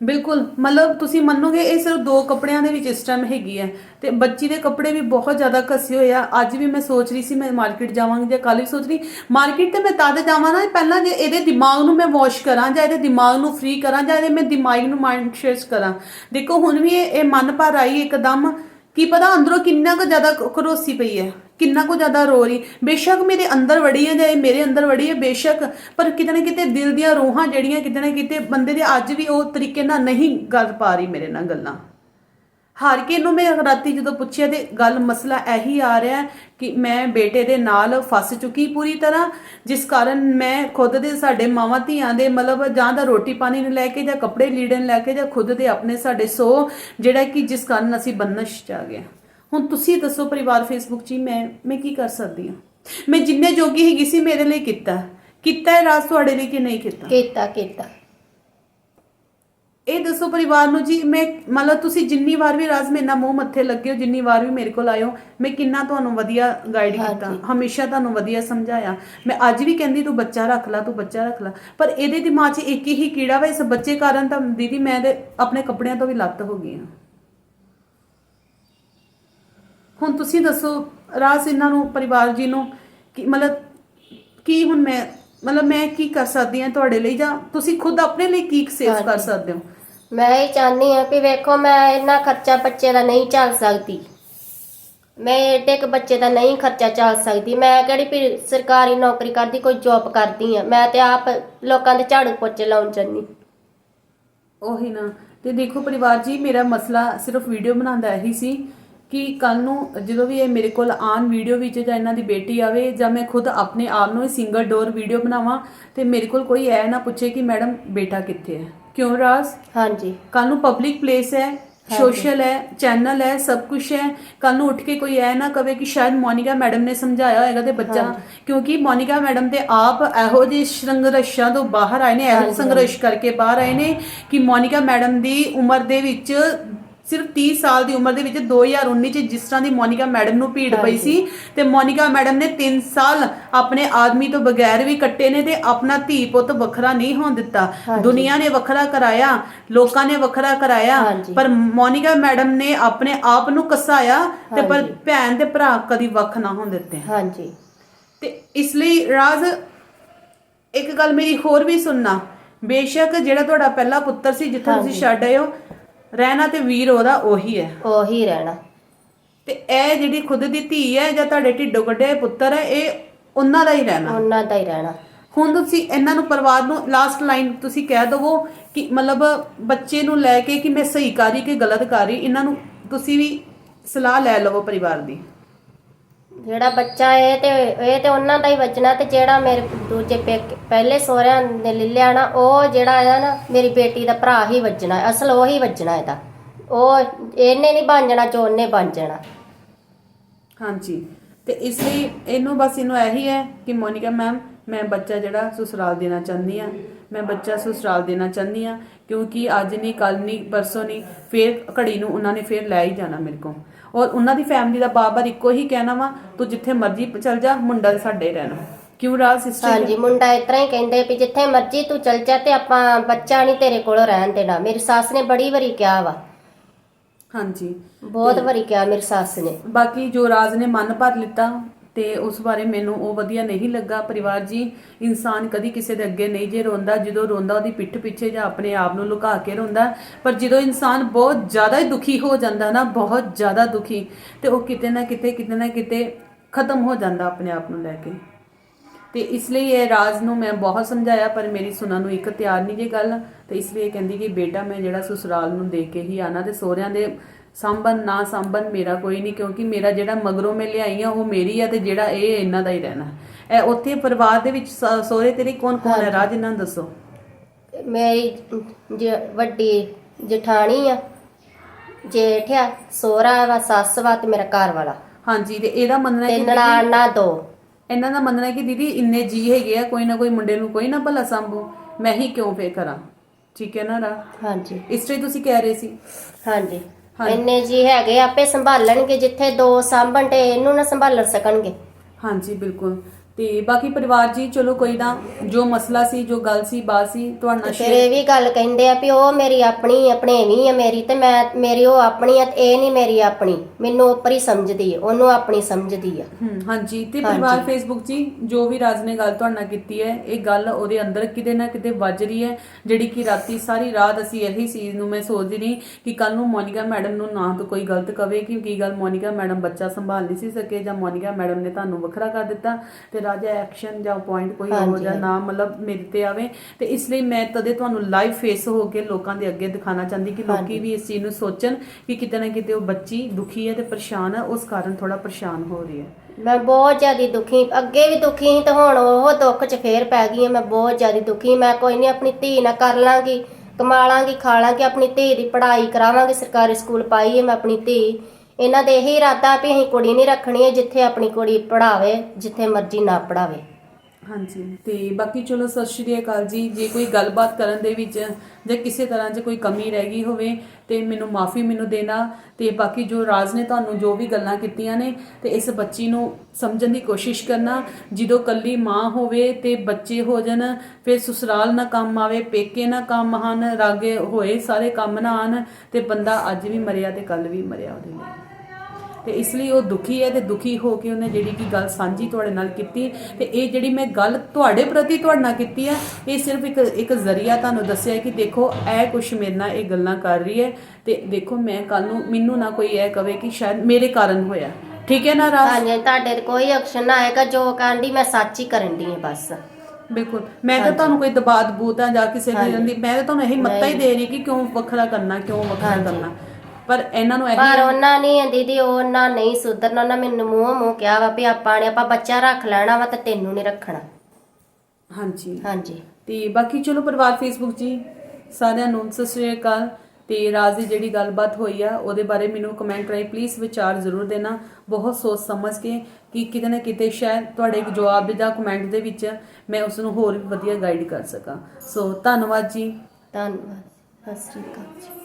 ਬਿਲਕੁਲ। ਮਤਲਬ ਤੁਸੀਂ ਮੰਨੋਗੇ, ਇਹ ਸਿਰਫ ਦੋ ਕੱਪੜਿਆਂ ਦੇ ਵਿੱਚ ਇਸ ਟਾਈਮ ਹੈਗੀ ਹੈ। ਤੇ ਬੱਚੀ ਦੇ ਕੱਪੜੇ ਵੀ ਬਹੁਤ ਜ਼ਿਆਦਾ ਘਸੇ ਹੋਏ ਆ। ਅੱਜ ਵੀ ਮੈਂ ਸੋਚ ਰਹੀ ਸੀ ਮੈਂ ਮਾਰਕੀਟ ਜਾਵਾਂਗੀ ਜਾਂ ਕੱਲ ਵੀ ਸੋਚ ਰਹੀ। ਮਾਰਕੀਟ ਤੇ ਮੈਂ ਤਦ ਜਾਵਾਂ ਨਾ, ਪਹਿਲਾਂ ਜੇ ਇਹਦੇ ਦਿਮਾਗ ਨੂੰ ਮੈਂ ਵਾਸ਼ ਕਰਾਂ ਜਾਂ ਇਹਦੇ ਦਿਮਾਗ ਨੂੰ ਫ੍ਰੀ ਕਰਾਂ ਜਾਂ ਇਹਦੇ ਮੈਂ ਦਿਮਾਗ ਨੂੰ ਮਾਈਂਡ ਫਰੈਸ਼ ਕਰਾਂ। ਦੇਖੋ, ਹੁਣ ਵੀ ਇਹ ਮਨ ਭਰ ਆਈ ਇੱਕਦਮ। ਕੀ ਪਤਾ ਅੰਦਰੋਂ ਕਿੰਨਾ ਕੁ ਜ਼ਿਆਦਾ ਕਰੋਸੀ ਪਈ ਹੈ। ਕਿੰਨਾ ਕੁ ਜ਼ਿਆਦਾ ਰੋ ਰਹੀ। ਬੇਸ਼ੱਕ ਮੇਰੇ ਅੰਦਰ ਵੜੀ ਹੈ ਜਾਂ ਇਹ ਮੇਰੇ ਅੰਦਰ ਵੜੀ ਹੈ, ਬੇਸ਼ੱਕ, ਪਰ ਕਿਤੇ ਨਾ ਕਿਤੇ ਦਿਲ ਦੀਆਂ ਰੋਹਾਂ ਜਿਹੜੀਆਂ ਕਿਤੇ ਨਾ ਕਿਤੇ ਬੰਦੇ ਦੇ ਅੱਜ ਵੀ ਉਹ ਤਰੀਕੇ ਨਾਲ ਨਹੀਂ ਗੱਲ ਪਾ ਰਹੀ ਮੇਰੇ ਨਾਲ ਗੱਲਾਂ। ਹਾਰ ਕੇ ਇਹਨੂੰ ਮੈਂ ਰਾਤੀ ਜਦੋਂ ਪੁੱਛਿਆ ਤੇ ਗੱਲ ਮਸਲਾ ਇਹੀ ਆ ਰਿਹਾ ਕਿ ਮੈਂ ਬੇਟੇ ਦੇ ਨਾਲ ਫਸ ਚੁੱਕੀ ਪੂਰੀ ਤਰ੍ਹਾਂ, ਜਿਸ ਕਾਰਨ ਮੈਂ ਖੁਦ ਦੇ ਸਾਡੇ ਮਾਵਾਂ ਧੀਆਂ ਦੇ ਮਤਲਬ ਜਾਂ ਤਾਂ ਰੋਟੀ ਪਾਣੀ ਨੂੰ ਲੈ ਕੇ ਜਾਂ ਕੱਪੜੇ ਲੀੜੇ ਨੂੰ ਲੈ ਕੇ ਜਾਂ ਖੁਦ ਦੇ ਆਪਣੇ ਸਾਡੇ ਸੋ ਜਿਹੜਾ ਕਿ ਜਿਸ ਕਾਰਨ ਅਸੀਂ ਬੰਨਸ਼ ਚ ਆ ਗਏ ਹੁਣ ਤੁਸੀਂ ਦੱਸੋ ਪਰਿਵਾਰ ਫੇਸਬੁੱਕ 'ਚ ਹੀ ਮੈਂ ਮੈਂ ਕੀ ਕਰ ਸਕਦੀ ਹਾਂ? ਮੈਂ ਜਿੰਨੇ ਜੋਗੀ ਹੈਗੀ ਸੀ ਮੇਰੇ ਲਈ ਕੀਤਾ। ਕੀਤਾ ਹੈ ਰਾਜ ਤੁਹਾਡੇ ਲਈ ਕਿ ਨਹੀਂ ਕੀਤਾ? ਕੀਤਾ ਕੀਤਾ। ਇਹ ਦੱਸੋ ਪਰਿਵਾਰ ਨੂੰ ਜੀ ਮੈਂ ਮਤਲਬ ਤੁਸੀਂ ਜਿੰਨੀ ਵਾਰ ਵੀ ਰਾਜ ਮੇਰੇ ਨਾਲ ਮੂੰਹ ਮੱਥੇ ਲੱਗੇ ਹੋ ਜਿੰਨੀ ਵਾਰ ਵੀ ਮੇਰੇ ਕੋਲ ਆਇਓ ਮੈਂ ਕਿੰਨਾ ਤੁਹਾਨੂੰ ਵਧੀਆ ਗਾਈਡ ਕੀਤਾ। ਹਮੇਸ਼ਾ ਤੁਹਾਨੂੰ ਵਧੀਆ ਸਮਝਾਇਆ। ਮੈਂ ਅੱਜ ਵੀ ਕਹਿੰਦੀ ਤੂੰ ਬੱਚਾ ਰੱਖ ਲੈ ਤੂੰ ਬੱਚਾ ਰੱਖ ਲੈ। ਪਰ ਇਹਦੇ ਦਿਮਾਗ 'ਚ ਇੱਕ ਹੀ ਕੀੜਾ ਵਾ ਇਸ ਬੱਚੇ ਕਾਰਨ ਤਾਂ ਦੀਦੀ ਮੈਂ ਆਪਣੇ ਕੱਪੜਿਆਂ ਤੋਂ ਵੀ ਲੱਤ ਹੋ ਗਈ ਹਾਂ। ਹੁਣ ਤੁਸੀਂ ਦੱਸੋ ਰਾਜ ਇਹਨਾਂ ਨੂੰ ਪਰਿਵਾਰ ਜੀ ਨੂੰ ਕਿ ਮਤਲਬ ਕੀ ਹੁਣ ਮੈਂ ਮਤਲਬ ਮੈਂ ਕੀ ਕਰ ਸਕਦੀ ਹਾਂ ਤੁਹਾਡੇ ਲਈ ਜਾਂ ਤੁਸੀਂ ਖੁਦ ਆਪਣੇ ਲਈ ਕੀ ਸੇਵ ਕਰ। ਸਕਦੇ ਹੋ? ਮੈਂ ਇਹ ਚਾਹਨੀ ਆ ਵੀ ਵੇਖੋ ਮੈਂ ਇੰਨਾ ਖਰਚਾ ਬੱਚੇ ਦਾ ਨਹੀਂ ਚੱਲ ਸਕਦੀ। ਮੈਂ ਏਡੇ ਕੁ ਬੱਚੇ ਦਾ ਨਹੀਂ ਖਰਚਾ ਚੱਲ ਸਕਦੀ। ਮੈਂ ਕਿਹੜੀ ਵੀ ਸਰਕਾਰੀ ਨੌਕਰੀ ਕਰਦੀ ਕੋਈ ਜੌਬ ਕਰਦੀ ਆ ਮੈਂ ਤੇ ਆਪ ਲੋਕਾਂ ਦੇ ਝਾੜੂ ਪੋਚੇ ਲਾਉਣ ਚਾਹਨੀ ਉਹੀ ਨਾ। ਤੇ ਦੇਖੋ ਪਰਿਵਾਰ ਜੀ ਮੇਰਾ ਮਸਲਾ ਸਿਰਫ ਵੀਡੀਓ ਬਣਾਉਂਦਾ ਇਹੀ ਸੀ ਕਿ ਕੱਲ ਨੂੰ ਜਦੋਂ ਵੀ ਇਹ ਮੇਰੇ ਕੋਲ ਆਨ ਵੀਡੀਓ ਵਿੱਚ ਜਾਂ ਇਹਨਾਂ ਦੀ ਬੇਟੀ ਆਵੇ ਜਾਂ ਮੈਂ ਖੁਦ ਆਪਣੇ ਆਪ ਨੂੰ ਸਿੰਗਲ ਡੋਰ ਵੀਡੀਓ ਬਣਾਵਾਂ ਤੇ ਮੇਰੇ ਕੋਲ ਕੋਈ ਐ ਨਾ ਪੁੱਛੇ ਕਿ ਮੈਡਮ ਬੇਟਾ ਕਿੱਥੇ ਹੈ? ਕਿਉਂ ਰਾਜ? ਹਾਂਜੀ। ਕੱਲ ਨੂੰ ਪਬਲਿਕ ਪਲੇਸ ਹੈ ਸੋਸ਼ਲ ਹੈ ਚੈਨਲ ਹੈ ਸਭ ਕੁਝ ਹੈ। ਕੱਲ ਨੂੰ ਉੱਠ ਕੇ ਕੋਈ ਐ ਨਾ ਕਵੇ ਕਿ ਸ਼ਾਇਦ ਮੋਨਿਕਾ ਮੈਡਮ ਨੇ ਸਮਝਾਇਆ ਹੋਏਗਾ ਤੇ ਬੱਚਾ। ਕਿਉਂਕਿ ਮੋਨਿਕਾ ਮੈਡਮ ਤੇ ਆਪ ਇਹੋ ਜਿਹੇ ਸੰਘਰਸ਼ਾਂ ਤੋਂ ਬਾਹਰ ਆਏ ਨੇ ਇਹੋ। ਸੰਘਰਸ਼ ਕਰਕੇ ਬਾਹਰ ਆਏ ਨੇ ਕਿ ਮੋਨਿਕਾ ਮੈਡਮ ਦੀ ਉਮਰ ਦੇ ਵਿੱਚ ਸਿਰਫ 30 ਸਾਲ ਦੀ ਉਮਰ ਦੇ ਵਿੱਚ 2019 ਚ ਜਿਸ ਤਰ੍ਹਾਂ ਦੀ ਮੋਨਿਕਾ ਮੈਡਮ ਨੂੰ ਭੀੜ ਪਈ। ਸੀ ਤੇ ਮੋਨਿਕਾ ਮੈਡਮ ਨੇ 3 ਸਾਲ ਆਪਣੇ ਆਦਮੀ ਤੋਂ ਬਗੈਰ ਵੀ ਕੱਟੇ ਨੇ ਤੇ ਆਪਣਾ ਧੀ ਪੁੱਤ ਵੱਖਰਾ ਨਹੀਂ ਹੋਣ ਦਿੱਤਾ। ਦੁਨੀਆ ਨੇ ਵੱਖਰਾ ਕਰਾਇਆ ਲੋਕਾਂ ਨੇ ਵੱਖਰਾ ਕਰਾਇਆ। ਪਰ ਮੋਨਿਕਾ ਮੈਡਮ ਨੇ ਆਪਣੇ ਆਪ ਨੂੰ ਕਸਾਇਆ ਤੇ ਪਰ। ਭੈਣ ਤੇ ਭਰਾ ਕਦੀ ਵੱਖ ਨਾ ਹੋਣ ਦਿੱਤੇ ਹਾਂਜੀ ਤੇ ਇਸ ਲਈ ਰਾਜ ਇੱਕ ਗੱਲ ਮੇਰੀ ਹੋਰ ਵੀ ਸੁਣਨਾ ਬੇਸ਼ੱਕ ਜਿਹੜਾ ਤੁਹਾਡਾ ਪਹਿਲਾ ਪੁੱਤਰ ਸੀ ਜਿੱਥੇ ਤੁਸੀਂ। ਛੱਡ ਆਏ ਹੋ ਰਹਿਣਾ ਤੇ ਵੀਰ ਉਹਦਾ ਉਹੀ ਹੈ। ਉਹੀ ਰਹਿਣਾ। ਤੇ ਇਹ ਜਿਹੜੀ ਖੁਦ ਦੀ ਧੀ ਹੈ ਜਾਂ ਤੁਹਾਡੇ ਢਿੱਡੋਂ ਕੱਢਿਆ ਇਹ ਪੁੱਤਰ ਹੈ ਇਹ ਉਹਨਾਂ ਦਾ ਹੀ ਰਹਿਣਾ। ਉਹਨਾਂ ਦਾ ਹੀ ਰਹਿਣਾ। ਹੁਣ ਤੁਸੀਂ ਇਹਨਾਂ ਨੂੰ ਪਰਿਵਾਰ ਨੂੰ ਲਾਸਟ ਲਾਈਨ ਤੁਸੀਂ ਕਹਿ ਦਵੋ ਕਿ ਮਤਲਬ ਬੱਚੇ ਨੂੰ ਲੈ ਕੇ ਕਿ ਮੈਂ ਸਹੀ ਕਰੀ ਕਿ ਗਲਤ ਕਰੀ ਇਹਨਾਂ ਨੂੰ ਤੁਸੀਂ ਵੀ ਸਲਾਹ ਲੈ ਲਵੋ ਪਰਿਵਾਰ ਦੀ। ਜਿਹੜਾ ਬੱਚਾ ਇਹ ਤੇ ਇਹ ਤੇ ਉਹਨਾਂ ਦਾ ਹੀ ਵੱਜਣਾ ਤੇ ਜਿਹੜਾ ਮੇਰੇ ਦੂਜੇ ਪੇਕੇ- ਪਹਿਲੇ ਸਹੁਰਿਆਂ ਨੇ ਲੈ ਲਿਆ ਨਾ, ਉਹ ਜਿਹੜਾ ਹੈ ਨਾ ਮੇਰੀ ਬੇਟੀ ਦਾ ਭਰਾ ਹੀ ਵੱਜਣਾ, ਅਸਲ ਉਹ ਹੀ ਵੱਜਣਾ ਇਹਦਾ। ਉਹ ਇਹਨੇ ਨਹੀਂ ਬਣ ਜਾਣਾ ਜੋ ਉਹਨੇ ਬਣ ਜਾਣਾ ਹਾਂਜੀ, ਤੇ ਇਸ ਲਈ ਇਹਨੂੰ ਬਸ ਇਹਨੂੰ ਇਹੀ ਹੈ ਕਿ ਮੋਨਿਕਾ ਮੈਮ, ਮੈਂ ਬੱਚਾ ਜਿਹੜਾ ਸਸੁਰਾਲ ਦੇਣਾ ਚਾਹੁੰਦੀ ਆ ਮੈਂ ਬੱਚਾ ਸੁਸਰਾਲ ਦੇਣਾ ਚਾਹੁੰਦੀ ਆ ਕਿਉਂਕਿ ਅੱਜ ਨਹੀਂ ਕੱਲ ਨਹੀਂ, ਪਰਸੋਂ ਨਹੀਂ, ਫੇਰ ਘੜੀ ਨੂੰ ਉਹਨਾਂ ਨੇ ਫੇਰ ਲੈ ਹੀ ਜਾਣਾ ਮੇਰੇ ਕੋਲ। ਔਰ ਉਹਨਾਂ ਦੀ ਫੈਮਿਲੀ ਦਾ ਬਾਰ-ਬਾਰ ਇੱਕੋ ਹੀ ਕਹਿਣਾ ਵਾ ਤੂੰ ਜਿੱਥੇ ਮਰਜ਼ੀ ਚਲ ਜਾ ਮੁੰਡਾ ਸਾਡੇ ਰਹਿਣਾ। ਕਿਉਂ ਰਾਜ ਸਿਸਟਰ ਹਾਂਜੀ ਮੁੰਡਾ ਇਸ ਤਰ੍ਹਾਂ ਹੀ ਕਹਿੰਦੇ ਵੀ ਜਿੱਥੇ ਮਰਜ਼ੀ ਤੂੰ ਚਲ ਜਾ ਤੇ ਆਪਾਂ ਬੱਚਾ ਨਹੀਂ ਤੇਰੇ ਕੋਲ ਰਹਿਣ ਦੇਣਾ। ਮੇਰੀ ਸੱਸ ਨੇ ਬੜੀ ਵਾਰੀ ਕਿਹਾ ਵਾ। ਹਾਂਜੀ। ਬਹੁਤ ਵਾਰੀ ਕਿਹਾ ਮੇਰੀ ਸੱਸ ਨੇ। ਬਾਕੀ ਜੋ ਰਾਜ ਨੇ ਮਨ ਭਰ ਲਿੱਤਾ ਤੇ ਉਸ ਬਾਰੇ ਮੈਨੂੰ ਉਹ ਵਧੀਆ ਨਹੀਂ ਲੱਗਾ। ਪਰਿਵਾਰ ਜੀ, ਇਨਸਾਨ ਕਦੀ ਕਿਸੇ ਦੇ ਅੱਗੇ ਨਹੀਂ ਜੇ ਰੋਂਦਾ, ਜਦੋਂ ਰੋਂਦਾ ਉਹਦੀ ਪਿੱਠ ਪਿੱਛੇ ਜਾਂ ਆਪਣੇ ਆਪ ਨੂੰ ਲੁਕਾ ਕੇ ਰੋਂਦਾ। ਪਰ ਜਦੋਂ ਇਨਸਾਨ ਬਹੁਤ ਜ਼ਿਆਦਾ ਹੀ ਦੁਖੀ ਹੋ ਜਾਂਦਾ ਨਾ, ਬਹੁਤ ਜ਼ਿਆਦਾ ਦੁਖੀ, ਤੇ ਉਹ ਕਿਤੇ ਨਾ ਕਿਤੇ ਕਿਤੇ ਨਾ ਕਿਤੇ ਖਤਮ ਹੋ ਜਾਂਦਾ ਆਪਣੇ ਆਪ ਨੂੰ ਲੈ ਕੇ। ਤੇ ਇਸ ਲਈ ਇਹ ਰਾਜ ਨੂੰ ਮੈਂ ਬਹੁਤ ਸਮਝਾਇਆ, ਪਰ ਮੇਰੀ ਸੁਣਨ ਨੂੰ ਇੱਕ ਤਿਆਰ ਨਹੀਂ ਜੇ ਗੱਲ। ਤੇ ਇਸ ਲਈ ਇਹ ਕਹਿੰਦੀ ਕਿ ਬੇਟਾ, ਮੈਂ ਜਿਹੜਾ ਸਸੁਰਾਲ ਨੂੰ ਦੇ ਕੇ ਹੀ ਆਣਾ ਤੇ ਸਹੁਰਿਆਂ ਦੇ ਸੰਬੰਧ ਨਾ ਸੰਬੰਧ ਮੇਰਾ ਕੋਈ ਨਹੀਂ ਕਿਉਂਕਿ ਮੇਰਾ ਜਿਹੜਾ ਮਗਰੋਂ ਮੈਂ ਲਿਆਈ ਆ ਉਹ ਮੇਰੀ ਆ ਤੇ ਜਿਹੜਾ ਇਹ ਇਹਨਾਂ ਦਾ ਹੀ ਰਹਿਣਾ। ਇਹ ਉੱਥੇ ਪਰਿਵਾਰ ਦੇ ਵਿੱਚ ਸਹੁਰੇ ਤੇਰੇ ਕੌਣ ਕੌਣ ਹੈ ਰਾਜ ਇਹਨਾਂ ਨੂੰ ਦੱਸੋ। ਮੇਰੀ ਜ- ਵੱਡੀ ਜਠਾਣੀ ਆ ਜੇਠ ਆ ਸੋਹਰਾ ਵਾ ਸੱਸ ਵਾ ਤੇ ਮੇਰਾ ਘਰ ਵਾਲਾ। ਹਾਂਜੀ ਤੇ ਇਹਦਾ ਮੰਨਣਾ ਤੇ ਕਿ ਨਨਾਣਾ ਦੋ। ਇਹਨਾਂ ਦਾ ਮੰਨਣਾ ਕਿ ਦੀਦੀ ਇੰਨੇ ਜੀ ਹੈਗੇ ਆ ਕੋਈ ਨਾ ਕੋਈ ਮੁੰਡੇ ਨੂੰ ਕੋਈ ਨਾ ਭਲਾ ਸੰਭੂ। ਮੈਂ ਹੀ ਕਿਉਂ ਫੇ ਕਰਾਂ? ਠੀਕ ਹੈ ਨਾ ਰਾ ਹਾਂਜੀ। ਇਸ ਲਈ ਤੁਸੀਂ ਕਹਿ ਰਹੇ ਸੀ। ਹਾਂਜੀ। ਇੰਨੇ ਜੀ ਹੈਗੇ ਆਪੇ ਸੰਭਾਲਣਗੇ ਜਿੱਥੇ ਦੋ ਸਾਂਭਣ ਤੇ ਇਹਨੂੰ ਨਾ ਸੰਭਾਲ ਸਕਣਗੇ। ਹਾਂਜੀ ਬਿਲਕੁਲ। ਤੇ ਬਾਕੀ ਪਰਿਵਾਰ ਜੀ ਚਲੋ ਕੋਈ ਨਾ ਜੋ ਮਸਲਾ ਸੀ ਜੋ ਗੱਲ ਸੀ ਬਾਤ ਸੀ ਤੁਹਾਡੇ ਨਾਲ ਫਿਰ share- ਇਹ ਵੀ ਗੱਲ ਕਹਿੰਦੇ ਆ ਵੀ ਉਹ ਮੇਰੀ ਆਪਣੀ ਆਪਣੇਵੀਂ ਆ ਮੇਰੀ ਤੇ ਮੈਂ ਮੇਰੀ ਉਹ ਆਪਣੀ ਆ ਤੇ ਇਹ ਨਹੀਂ ਮੇਰੀ ਆਪਣੀ। ਮੈਨੂੰ ਉੱਪਰ ਹੀ ਸਮਝਦੀ ਆ ਉਹਨੂੰ ਆਪਣੀ ਸਮਝਦੀ ਆ। ਹਮ, ਹਾਂਜੀ। ਤੇ ਹਾਂਜੀ। ਪਰਿਵਾਰ ਫੇਸਬੁੱਕ ਜੀ ਜੋ ਵੀ ਰਾਜ ਨੇ ਗੱਲ ਤੁਹਾਡੇ ਨਾਲ ਕੀਤੀ ਹੈ ਇਹ ਗੱਲ ਉਹਦੇ ਅੰਦਰ ਕਿਤੇ ਨਾ ਕਿਤੇ ਵੱਜ ਰਹੀ ਹੈ ਜਿਹੜੀ ਕਿ ਰਾਤੀ ਸਾਰੀ ਰਾਤ ਅਸੀਂ ਇਹੀ ਚੀਜ਼ ਨੂੰ ਮੈਂ ਸੋਚਦੀ ਰਹੀ ਕਿ ਕੱਲ ਨੂੰ ਮੋਨਿਕਾ ਮੈਡਮ ਨੂੰ ਨਾ ਤਾਂ ਕੋਈ ਗਲਤ ਕਵੇ ਕਿ ਕੀ ਗੱਲ ਮੋਨਿਕਾ ਮੈਡਮ ਬੱਚਾ ਸੰਭਾਲ ਨਹੀਂ ਸੀ ਸਕੇ ਜਾਂ ਮੋਨਿਕਾ ਮੈਡਮ ਨੇ ਤੁਹਾਨੂੰ ਵੱਖਰਾ ਕਰ ਦਿੱਤਾ ਤੇ ਰਾਜਾ ਐਕਸ਼ਨ ਜਾਂ ਪੁਆਇੰਟ ਕੋਈ ਹੋ ਜਾਂ। ਨਾ ਮਤਲਬ ਮੇਰੇ ਤੇ ਆਵੇ ਤੇ ਇਸ ਲਈ ਮੈਂ ਤਦੇ ਤੁਹਾਨੂੰ ਲਾਈਵ ਫੇਸ ਹੋ ਕੇ ਲੋਕਾਂ ਦੇ ਅੱਗੇ ਦਿਖਾਣਾ ਚਾਹੁੰਦੀ ਕਿ ਲੋਕੀ। ਵੀ ਇਸ ਚੀਜ਼ ਨੂੰ ਸੋਚਣ ਕਿ ਕਿਤੇ ਨਾ ਕਿਤੇ ਉਹ ਬੱਚੀ ਦੁਖੀ ਹੈ ਤੇ ਪਰੇਸ਼ਾਨ ਹੈ ਉਸ ਕਾਰਨ ਥੋੜਾ ਪਰੇਸ਼ਾਨ ਹੋ ਰਹੀ ਹੈ ਮੈਂ ਬਹੁਤ ਜ਼ਿਆਦਾ ਦੁਖੀ ਅੱਗੇ ਵੀ ਦੁਖੀ ਸੀ ਤੇ ਹੁਣ ਉਹ ਦੁੱਖ 'ਚ ਫੇਰ ਪੈ ਗਈ ਹਾਂ ਮੈਂ ਬਹੁਤ ਜ਼ਿਆਦਾ ਦੁਖੀ ਮੈਂ ਕੋਈ ਨਹੀਂ ਆਪਣੀ ਧੀ ਨਾਲ ਕਰ ਲਾਂਗੀ ਕਮਾ ਲਾਂਗੀ ਖਾ ਲਾਂਗੀ ਆਪਣੀ ਧੀ ਦੀ ਪੜ੍ਹਾਈ ਕਰਾਵਾਂਗੀ ਸਰਕਾਰੀ ਸਕੂਲ ਪਾਈ ਹੈ ਮੈਂ ਆਪਣੀ ਧੀ ਇਹਨਾਂ ਦੇ ਇਹੀ ਇਰਾਦਾ ਵੀ ਅਸੀਂ ਕੁੜੀ ਨਹੀਂ ਰੱਖਣੀ ਹੈ, ਜਿੱਥੇ ਆਪਣੀ ਕੁੜੀ ਪੜਾਵੇ ਜਿੱਥੇ ਮਰਜ਼ੀ ਨਾ ਪੜਾਵੇ ਹਾਂਜੀ। ਤੇ ਬਾਕੀ ਚਲੋ, ਸਤਿ ਸ਼੍ਰੀ ਅਕਾਲ ਜੀ। ਜੇ ਕੋਈ ਗੱਲਬਾਤ ਕਰਨ ਦੇ ਵਿੱਚ ਜਾਂ ਕਿਸੇ ਤਰ੍ਹਾਂ 'ਚ ਕੋਈ ਕਮੀ ਰਹਿ ਗਈ ਹੋਵੇ, ਤੇ ਮੈਨੂੰ ਮਾਫੀ ਮੈਨੂੰ ਦੇਣਾ। ਤੇ ਬਾਕੀ ਜੋ ਰਾਜ ਨੇ ਤੁਹਾਨੂੰ ਜੋ ਵੀ ਗੱਲਾਂ ਕੀਤੀਆਂ ਨੇ, ਤੇ ਇਸ ਬੱਚੀ ਨੂੰ ਸਮਝਣ ਦੀ ਕੋਸ਼ਿਸ਼ ਕਰਨਾ। ਜਦੋਂ ਕੱਲੀ ਮਾਂ ਹੋਵੇ ਤੇ ਬੱਚੇ ਹੋ ਜਾਣ, ਫਿਰ ਸਸੁਰਾਲ ਨਾ ਕੰਮ ਆਵੇ, ਪੇਕੇ ਨਾ ਕੰਮ ਹਨ, ਰਾਗੇ ਹੋਏ ਸਾਰੇ ਕੰਮ ਨਾ ਆਣ ਤੇ ਬੰਦਾ ਅੱਜ ਵੀ ਮਰਿਆ ਤੇ ਕੱਲ ਵੀ ਮਰਿਆ ਉਹਦੇ ਲਈ। ਤੇ ਇਸ ਲਈ ਉਹ ਦੁਖੀ ਹੈ ਤੇ ਦੁਖੀ ਹੋ ਕੇ ਉਹਨੇ ਜਿਹੜੀ ਕਿ ਗੱਲ ਸਾਂਝੀ ਤੁਹਾਡੇ ਨਾਲ ਕੀਤੀ ਤੇ ਇਹ ਜਿਹੜੀ ਮੈਂ ਗੱਲ ਤੁਹਾਡੇ ਪ੍ਰਤੀ ਤੁਹਾਡੇ ਨਾਲ ਕੀਤੀ ਹੈ ਇਹ ਸਿਰਫ ਇੱਕ ਇੱਕ ਜ਼ਰੀਆ ਤੁਹਾਨੂੰ ਦੱਸਿਆ ਕਿ ਦੇਖੋ ਇਹ ਕੁਛ ਮੇਰੇ ਨਾਲ ਇਹ ਗੱਲਾਂ ਕਰ ਰਹੀ ਹੈ ਤੇ ਦੇਖੋ ਮੈਂ ਕੱਲ ਨੂੰ ਮੈਨੂੰ ਨਾ ਕੋਈ ਇਹ ਕਵੇ ਕਿ ਸ਼ਾਇਦ ਮੇਰੇ ਕਾਰਨ ਹੋਇਆ ਠੀਕ ਹੈ ਨਾ ਰਾਜ ਹਾਂਜੀ ਤੁਹਾਡੇ ਤੇ ਕੋਈ ਐਕਸ਼ਨ ਨਾ ਆਏਗਾ ਜੋ ਕਹਿੰਦੀ ਮੈਂ ਸੱਚ ਹੀ ਕਰਨ ਦੀ ਹਾਂ ਬਸ ਬਿਲਕੁਲ ਮੈਂ ਤਾਂ। ਤੁਹਾਨੂੰ ਕੋਈ ਦਬਾਅ ਦਬੂਤਾ ਜਾਂ ਕਿਸੇ ਦੀ ਮੈਂ ਤਾਂ ਤੁਹਾਨੂੰ ਇਹੀ ਮੱਤਾ ਹੀ। ਦੇ ਰਹੀ ਕਿ ਕਿਉਂ ਵੱਖਰਾ ਕਰਨਾ ਕਿਉਂ ਵੱਖਰਾ। ਕਰਨਾ ਪਰ ਇਹਨਾਂ ਨੂੰ ਪਰ ਉਹਨਾਂ ਨੇ ਦੀਦੀ ਉਹਨਾਂ ਨਹੀਂ ਸੁਧਰਨਾ ਉਹਨਾਂ ਮੈਨੂੰ ਮੂੰਹ ਮੂੰਹ ਕਿਹਾ ਵਾ ਵੀ ਆਪਾਂ ਨੇ ਆਪਾਂ ਬੱਚਾ ਰੱਖ ਲੈਣਾ ਵਾ ਤੇ ਤੈਨੂੰ ਨਹੀਂ ਰੱਖਣਾ। ਹਾਂਜੀ। ਹਾਂਜੀ। ਤੇ ਬਾਕੀ ਚਲੋ ਪਰਿਵਾਰ ਫੇਸਬੁੱਕ ਜੀ ਸਾਰਿਆਂ ਨੂੰ ਸਤਿ ਸ਼੍ਰੀ ਅਕਾਲ। ਤੇ ਰਾਜ ਦੀ ਜਿਹੜੀ ਗੱਲਬਾਤ ਹੋਈ ਆ ਉਹਦੇ ਬਾਰੇ ਮੈਨੂੰ ਕਮੈਂਟ ਰਾਈ ਪਲੀਜ਼ ਵਿਚਾਰ ਜ਼ਰੂਰ ਦੇਣਾ। ਬਹੁਤ ਸੋਚ ਸਮਝ ਕੇ ਕਿ ਕਿਤੇ ਨਾ ਕਿਤੇ ਸ਼ਾਇਦ ਤੁਹਾਡੇ ਇੱਕ ਜਵਾਬ ਦੇ ਕਮੈਂਟ ਦੇ ਵਿੱਚ ਮੈਂ ਉਸ ਨੂੰ ਹੋਰ ਵੀ ਵਧੀਆ ਗਾਈਡ ਕਰ ਸਕਾਂ। ਸੋ ਧੰਨਵਾਦ ਜੀ। ਧੰਨਵਾਦ। ਸਤਿ ਸ਼੍ਰੀ ਅਕਾਲ ਜੀ।